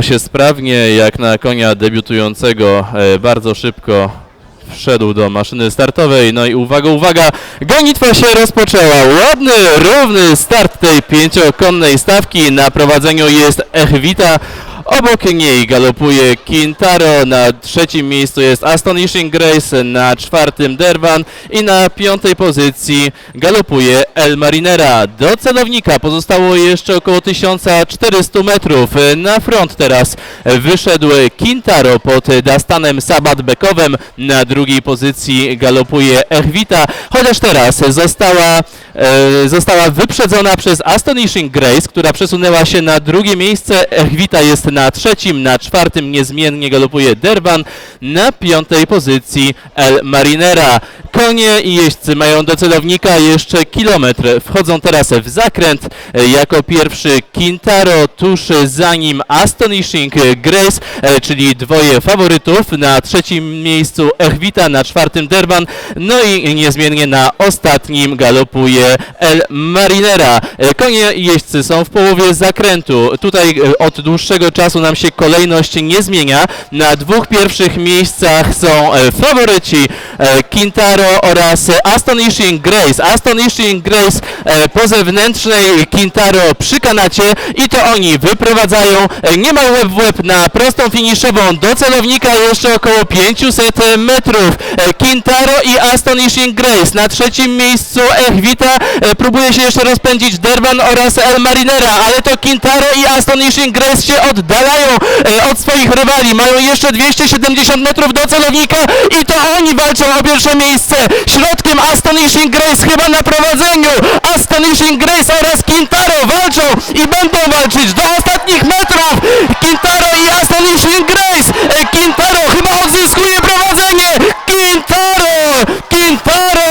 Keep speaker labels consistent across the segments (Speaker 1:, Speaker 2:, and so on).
Speaker 1: Się sprawnie, jak na konia debiutującego, e, bardzo szybko wszedł do maszyny startowej. No i uwaga, uwaga, gonitwa się rozpoczęła. Ładny, równy start tej pięciokonnej stawki. Na prowadzeniu jest Echwita. Obok niej galopuje Quintaro, na trzecim miejscu jest Astonishing Grace, na czwartym Dervan i na piątej pozycji galopuje El Marinera. Do celownika pozostało jeszcze około 1400 metrów. Na front teraz wyszedł Quintaro pod Dastanem Sabat-Bekowem, na drugiej pozycji galopuje Echwita, chociaż teraz została, e, została wyprzedzona przez Astonishing Grace, która przesunęła się na drugie miejsce. Echwita jest na trzecim, na czwartym niezmiennie galopuje Derban, na piątej pozycji El Marinera. Konie i jeźdźcy mają do celownika jeszcze kilometr. Wchodzą teraz w zakręt. E, Jako pierwszy Quintaro, tuż za nim Astonishing Grace, e, czyli dwoje faworytów. Na trzecim miejscu Echwita, na czwartym Derban. No i niezmiennie na ostatnim galopuje El Marinera. E, Konie i jeźdźcy są w połowie zakrętu. Tutaj od dłuższego czasu nam się kolejność nie zmienia. Na dwóch pierwszych miejscach są faworyci Quintaro oraz e, Astonishing Grace. Astonishing Grace e, po zewnętrznej Quintaro przy kanacie i to oni wyprowadzają e, niemal łeb w łeb na prostą finiszową do celownika jeszcze około 500 metrów. Quintaro i Astonishing Grace. Na trzecim miejscu Echwita próbuje się jeszcze rozpędzić Derban oraz El Marinera, ale to Quintaro i Astonishing Grace się oddalają od swoich rywali. Mają jeszcze 270 metrów do celownika i to oni walczą o pierwsze miejsce. Środkiem Astonishing Grace chyba na prowadzeniu. Astonishing Grace oraz Quintaro walczą i będą walczyć do ostatnich metrów. Quintaro i Astonishing Grace. E, Quintaro chyba odzyskuje prowadzenie. Quintaro! Quintaro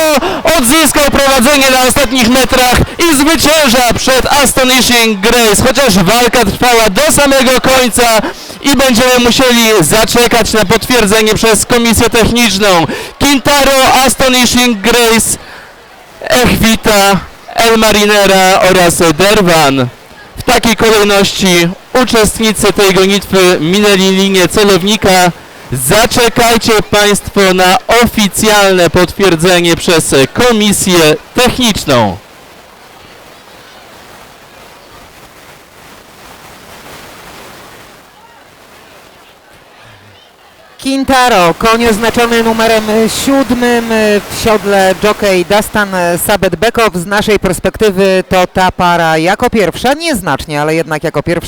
Speaker 1: odzyskał prowadzenie na ostatnich metrach i zwycięża przed Astonishing Grace, chociaż walka trwała do samego końca i będziemy musieli zaczekać na potwierdzenie przez komisję techniczną. Quintaro, Astonishing Grace, Echwita, El Marinera oraz Dervan. W takiej kolejności uczestnicy tej gonitwy minęli linię celownika. Zaczekajcie Państwo na oficjalne potwierdzenie przez komisję techniczną.
Speaker 2: Quintaro, koń oznaczony numerem siódmym y, w siodle jockey Dastan Sabet-Bekow. Z naszej perspektywy to ta para jako pierwsza, nieznacznie, ale jednak jako pierwsza